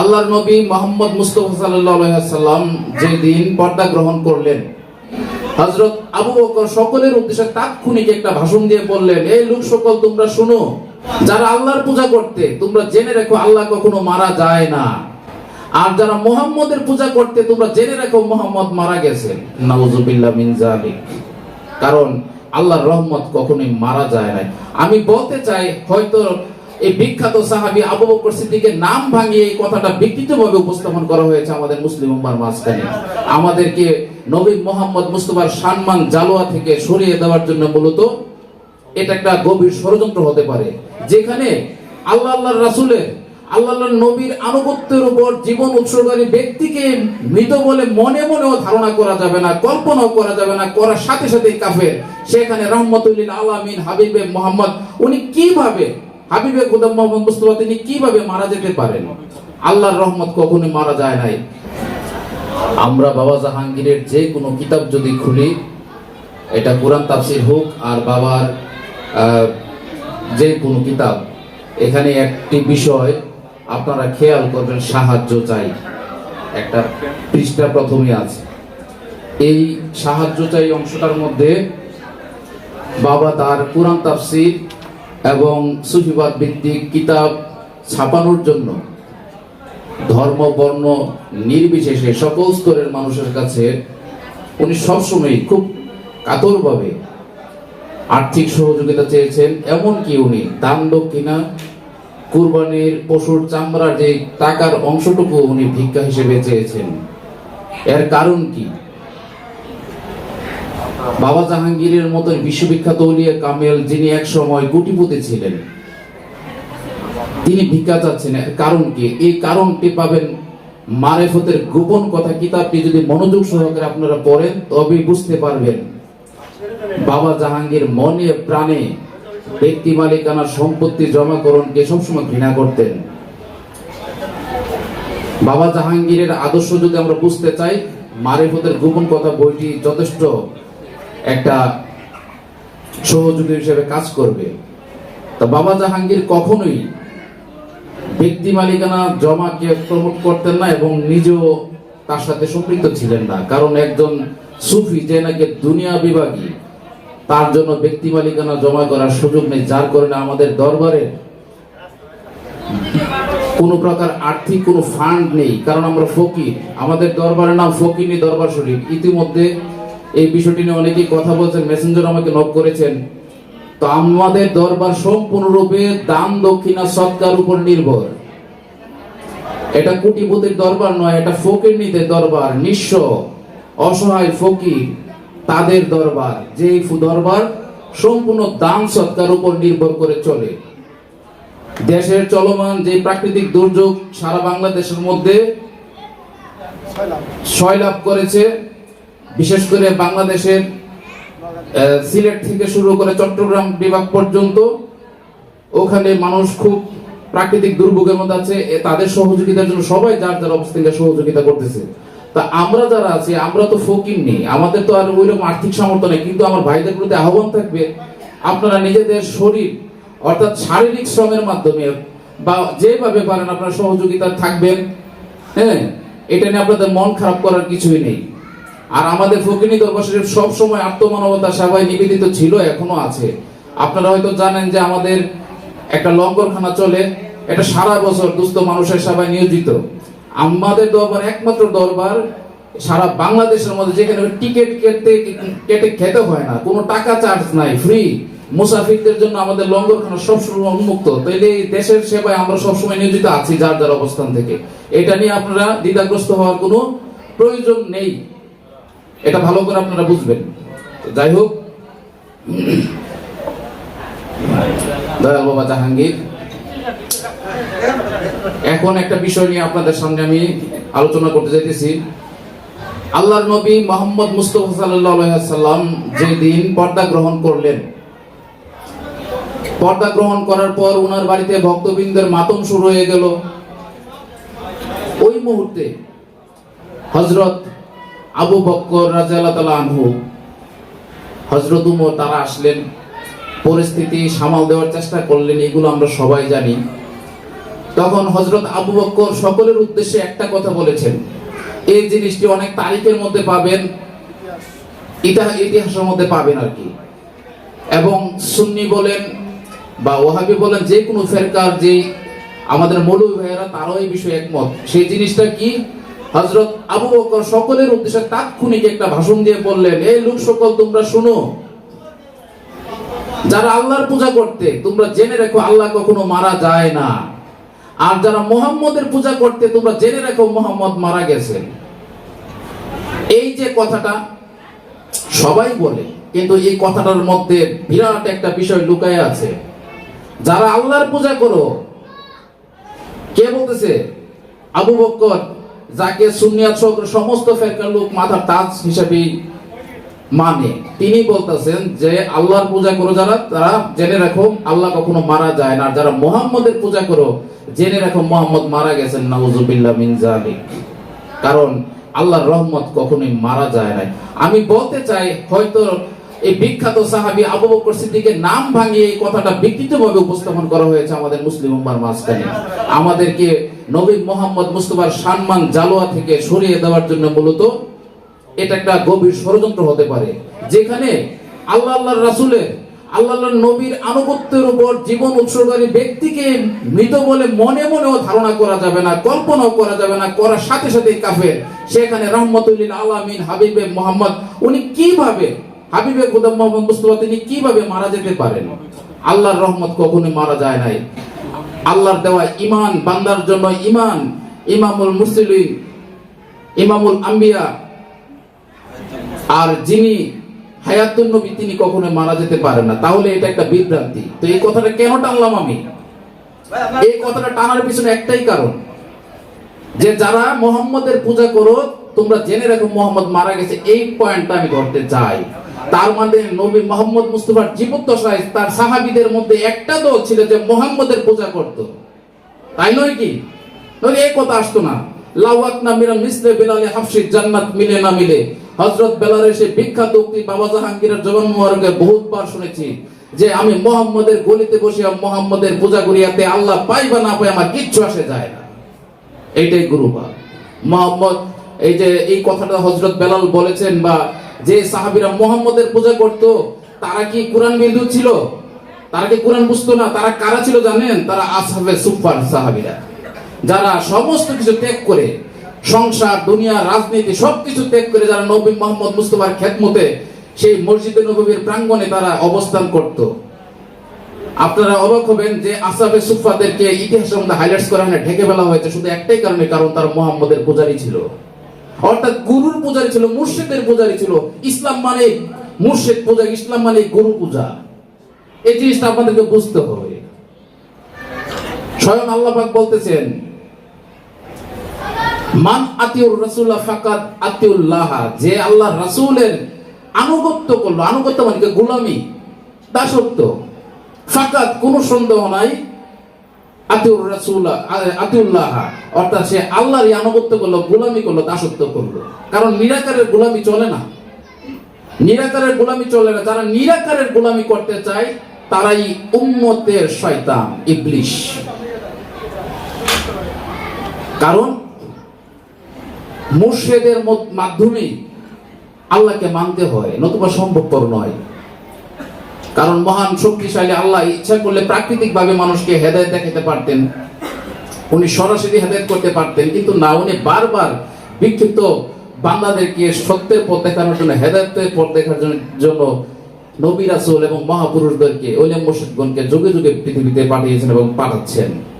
আল্লাহর নবী মোহাম্মদ মুস্তফা সাল্লাম যেদিন পর্দা গ্রহণ করলেন হজরত আবু বকর সকলের উদ্দেশ্যে তাৎক্ষণিক একটা ভাষণ দিয়ে বললেন, এই লোক সকল, তোমরা শুনো, যারা আল্লাহর পূজা করতে, তোমরা জেনে রাখো আল্লাহ কখনো মারা যায় না। আর যারা মোহাম্মদের পূজা করতে, তোমরা জেনে রাখো মোহাম্মদ মারা গেছেন। নাউজুবিল্লাহ মিন জালিক কারণ আল্লাহর রহমত কখনোই মারা যায় না আমি বলতে চাই, হয়তো এই বিখ্যাত সাহাবী আবু বকর সিদ্দিকের নাম ভাঙিয়ে এই কথাটা বিকৃতভাবে উপস্থাপন করা হয়েছে আমাদের মুসলিম উম্মার মাঝখানে। আমাদেরকে নবী মোহাম্মদ মুস্তফার সম্মান জালোয়া থেকে সরিয়ে দেওয়ার জন্য মূলত এটা একটা গভীর ষড়যন্ত্র হতে পারে। যেখানে আল্লাহ আল্লাহর রাসূলের, আল্লাহ নবীর আনুগত্যের উপর জীবন উৎসর্গকারী ব্যক্তিকে মৃত বলে মনে মনেও ধারণা করা যাবে না, কল্পনাও করা যাবে না, করার সাথে সাথে কাফের। সেখানে রহমতুল্লিল আলামিন হাবিবে মোহাম্মদ, উনি কীভাবে হাবিবে খুদা মোহাম্মদ মুস্তফা তিনি কীভাবে মারা যেতে পারেন? আল্লাহর রহমত কখনোই মারা যায় নাই। আমরা বাবা জাহাঙ্গীরের যে কোনো কিতাব যদি খুলি, এটা কোরআন তাফসির হোক আর বাবার যে কোনো কিতাব, এখানে একটি বিষয় আপনারা খেয়াল করবেন, সাহায্য চাই। একটা পৃষ্ঠা প্রথমে আছে। এই সাহায্য চাই অংশটার মধ্যে বাবা তার কোরআন তাফসির এবং সুফিবাদ ভিত্তিক কিতাব ছাপানোর জন্য ধর্ম, বর্ণ নির্বিশেষে সকল স্তরের মানুষের কাছে উনি সবসময় খুব কাতরভাবে আর্থিক সহযোগিতা চেয়েছেন, এমনকি উনি দান দক্ষিণা, কুরবানির পশুর চামড়ার যে টাকার অংশটুকু উনি ভিক্ষা হিসেবে চেয়েছেন। এর কারণ কি? বাবা জাহাঙ্গীরের মতন বিশ্ববিখ্যাত উলিয়া কামেল যিনি এক সময় কোটিপতি ছিলেন, তিনি ভিক্ষা চাচ্ছেন। কারণ কি? এই কারণটি পাবেন মারেফতের গোপন কথা কিতাবটি যদি মনোযোগ সহকারে আপনারা পড়েন, তবেই বুঝতে পারবেন। বাবা জাহাঙ্গীর মনে প্রাণে ব্যক্তি মালিকানার সম্পত্তি জমাকরণকে সবসময় ঘৃণা করতেন। বাবা জাহাঙ্গীরের আদর্শ যদি আমরা বুঝতে চাই, মারেফতের গোপন কথা বইটি যথেষ্ট একটা সহযোগী হিসেবে কাজ করবে। তা বাবা জাহাঙ্গীর কখনোই ব্যক্তি মালিকানা জমাকে প্রমোট করতেন না এবং নিজেও তার সাথে সম্পৃক্ত ছিলেন না। কারণ একজন সুফি যে নাকি দুনিয়া বিভাগী, তার জন্য ব্যক্তি মালিকানা জমা করার সুযোগ নেই। যার কারণে আমাদের দরবারে কোনো প্রকার আর্থিক কোনো ফান্ড নেই। কারণ আমরা ফকির। আমাদের দরবারের নাম ফকিনি দরবার শরীফ। ইতিমধ্যে এই বিষয়টি নিয়ে অনেকেই কথা বলছেন মেসেঞ্জার আমাকে নক করেছেন। তো আমাদের দরবার সম্পূর্ণরূপে দান দক্ষিণা সৎকার উপর নির্ভর। এটা কোটিপতির দরবার নয় এটা ফকির নিদের দরবার নিঃস্ব অসহায় ফকির তাদের দরবার যে দরবার সম্পূর্ণ দান সৎকার উপর নির্ভর করে চলে। দেশের চলমান যে প্রাকৃতিক দুর্যোগ সারা বাংলাদেশের মধ্যে সয়লাভ করেছে। বিশেষ করে বাংলাদেশের সিলেট থেকে শুরু করে চট্টগ্রাম বিভাগ পর্যন্ত ওখানে মানুষ খুব প্রাকৃতিক দুর্ভোগের মধ্যে আছে তাদের সহযোগিতার জন্য সবাই যার যার অবস্থা থেকে সহযোগিতা করতেছে। তা আমরা যারা আছি, আমরা তো ফকির নেই, আমাদের তো আর ওইরকম আর্থিক সামর্থ্য নেই, কিন্তু আমার ভাইদের প্রতি আহ্বান থাকবে, আপনারা নিজেদের শরীর, অর্থাৎ শারীরিক শ্রমের মাধ্যমে বা যেভাবে পারেন আপনারা সহযোগিতা থাকবেন হ্যাঁ? এটা নিয়ে আপনাদের মন খারাপ করার কিছুই নেই। আর আমাদের ফকিনী দরবার শরীফ সব সময় আত্মমানবতা সেবায় নিবেদিত ছিল, এখনও আছে। আপনারা হয়তো জানেন যে আমাদের একটা লঙ্গরখানা চলে, এটা সারা বছর দুস্থ মানুষের সেবায় নিয়োজিত। আমাদের দরবার একমাত্র দরবার সারা বাংলাদেশের মধ্যে, যেখানে টিকিট কেটে কেটে খেতে হয় না, কোনো টাকা চার্জ নাই ফ্রি মুসাফিরদের জন্য আমাদের লঙ্গরখানা সবসময় উন্মুক্ত। তাইলে এই দেশের সেবায় আমরা সবসময় নিয়োজিত আছি, যার যার অবস্থান থেকে। এটা নিয়ে আপনারা দ্বিধাগ্রস্ত হওয়ার কোনো প্রয়োজন নেই। এটা ভালো করে আপনারা বুঝবেন। যাই হোক। দয়াল বাবা জাহাঙ্গীর। এখন একটা বিষয় নিয়ে আপনাদের সামনে আমি আলোচনা করতে যাইতেছি। আল্লাহর নবী মোহাম্মদ মুস্তফা সাল্লাম যেদিন পর্দা গ্রহণ করলেন, পর্দা গ্রহণ করার পর ওনার বাড়িতে ভক্তবৃন্দের মাতম শুরু হয়ে গেল। ওই মুহূর্তে হজরত আবু বক্কর তাআলা আনহু হজরত উমর, তারা আসলেন। পরিস্থিতি সামাল দেওয়ার চেষ্টা করলেন, এগুলো আমরা সবাই জানি। তখন হজরত আবু বক্কর সকলের উদ্দেশ্যে একটা কথা বলেছেন। এই জিনিসটি অনেক তারিখের মধ্যে পাবেন, ইতিহা- ইতিহাসের মধ্যে পাবেন আর কি। এবং সুন্নি বলেন বা ওহাবি বলেন, যে কোনো ফেরকার, যে আমাদের মৌলভী ভাইয়েরা, তারাও এই বিষয়ে একমত। সেই জিনিসটা কি? হজরত আবু বকর সকলের উদ্দেশ্যে তাৎক্ষণিক একটা ভাষণ দিয়ে বললেন এই লোক সকল, তোমরা শুনো। যারা আল্লাহর পূজা করতে, তোমরা জেনে রেখো আল্লাহ কখনো মারা যায় না। আর যারা মোহাম্মদের পূজা করতে, তোমরা জেনে রাখো মোহাম্মদ মারা গেছেন এই যে কথাটা সবাই বলে, কিন্তু এই কথাটার মধ্যে বিরাট একটা বিষয় লুকায় আছে। যারা আল্লাহর পূজা করো, কে বলতেছে? আবু বক্কর যাকে সুনিয়াত সহ সমস্ত ফেরকার লোক মাথার তাজ হিসাবে মানে। তিনি বলতেছেন যে, আল্লাহর পূজা করো যারা, তারা জেনে রাখো, আল্লাহ কখনো মারা যায় না। যারা মোহাম্মদের পূজা করো, জেনে রাখো মোহাম্মদ মারা গেছেন, নাউজুবিল্লাহ মিন জালিক কারণ আল্লাহর রহমত কখনোই মারা যায় না আমি বলতে চাই, হয়তো এই বিখ্যাত সাহাবী আবু বকর সিদ্দিকের নাম ভাঙিয়ে এই কথাটা বিকৃতভাবে উপস্থাপন করা হয়েছে আমাদের মুসলিম উম্মার মাঝখানে। আমাদেরকে নবী মোহাম্মদ মুস্তফার সম্মান জালোয়া থেকে সরিয়ে দেওয়ার জন্য মূলত এটা একটা গভীর ষড়যন্ত্র হতে পারে। যেখানে আল্লাহ আল্লাহর রাসূলের, আল্লাহ নবীর আনুগত্যের উপর জীবন উৎসর্গকারী ব্যক্তিকে মৃত বলে মনে মনেও ধারণা করা যাবে না, কল্পনাও করা যাবে না, করার সাথে সাথে কাফের। সেখানে আলামিন হাবিবে মোহাম্মদ, উনি কীভাবে হাবিবে খুদা মোহাম্মদ মুস্তফা তিনি কীভাবে মারা যেতে পারেন? আল্লাহর রহমত কখনোই মারা যায় নাই। আল্লাহর দেওয়া ইমান বান্দার জন্য ইমান ইমামুল মুসলিম ইমামুল আম্বিয়া, আর যিনি হায়াতুন নবী, তিনি কখনো মারা যেতে না। তাহলে এটা একটা বিভ্রান্তি। তো এই কথাটা কেন টানলাম আমি? এই কথাটা টানার পিছনে একটাই কারণ। যে যারা মোহাম্মদের পূজা করো, তোমরা জেনে রাখো মোহাম্মদ মারা গেছে। এই পয়েন্টটা আমি ধরতে চাই। তার মানে নবী মোহাম্মদ মুস্তফার জীবদ্দশায় তার সাহাবীদের মধ্যে একটা দল ছিল যে মোহাম্মদের পূজা করত। তাই নয় কি? নইলে এই কথা আসতো না। লাওয়াত না মিরা মিসলে বেলালে হাফসি, জান্নাত মিলে না মিলে। সেই বিখ্যাত উক্তি, বাবা জাহাঙ্গীরের মুবারকে বহুতবার শুনেছি যে আমি মোহাম্মদের গলিতে বসে মোহাম্মদের পূজা করিয়াতে আল্লাহ পাই বা না পাই আমার কিচ্ছু আসে যায় না। এইটাই গুরুবা মোহাম্মদ, এই যে এই কথাটা হজরত বেলাল বলেছেন বা যে সাহাবীরা মোহাম্মদের পূজা করত, তারা কি কোরআন বিন্দু ছিল? তারা কি কোরআন বুঝতো না? তারা কারা ছিল জানেন? তারা আসহাবে সুফার সাহাবীরা। যারা সমস্ত কিছু ত্যাগ করে, সংসার, দুনিয়া, রাজনীতি সবকিছু ত্যাগ করে যারা নবী মোহাম্মদ মুস্তফার খেদমতে সেই মসজিদে নবীর প্রাঙ্গণে তারা অবস্থান করত। আপনারা অবাক হবেন যে আসাবে সুফাদেরকে ইতিহাসের মধ্যে হাইলাইটস করা হয় ঢেকে ফেলা হয়েছে শুধু একটাই কারণে, কারণ তারা মোহাম্মদের পূজারী ছিল। অর্থাৎ গুরুর পূজারী ছিল, মুর্শিদের পূজারী ছিল। ইসলাম মানে মুর্শিদ পূজা ইসলাম মানে গুরু পূজা। এই জিনিসটা আপনাদেরকে বুঝতে হবে। স্বয়ং আল্লাপাক বলতেছেন, মান আতিউর রাসূলা ফাকাত আতিউল্লাহ যে আল্লাহ রাসূলের আনুগত্য করল, আনুগত্য মানে গোলামি। দাসত্ব। ফাকাত কোনো সন্দেহ নাই। আতিউর আতিউল্লাহ। অর্থাৎ সে আল্লাহরই আনুগত্য করল, গোলামি করল, দাসত্ব করল। কারণ নিরাকারের গোলামি চলে না। নিরাকারের গোলামি চলে না। যারা নিরাকারের গোলামি করতে চায়, তারাই উম্মতের শয়তান, ইবলিশ। কারণ মুর্শেদের মাধ্যমে আল্লাহকে মানতে হয়, নতুবা সম্ভবপর নয়। কারণ মহান শক্তিশালী আল্লাহ ইচ্ছা করলে প্রাকৃতিক ভাবে মানুষকে হেদায়ত দেখাতে পারতেন। উনি সরাসরি হেদায়ত করতে পারতেন, কিন্তু না, উনি বারবার বিক্ষিপ্ত বাংলাদেশকে সত্যের পথ দেখানোর জন্য, হেদায়তের পথ দেখার জন্য- জন্য নবী রাসুল এবং মহাপুরুষদেরকে ওলিয়াম মুর্শিদগণকে যুগে যুগে পৃথিবীতে পাঠিয়েছেন এবং পাঠাচ্ছেন।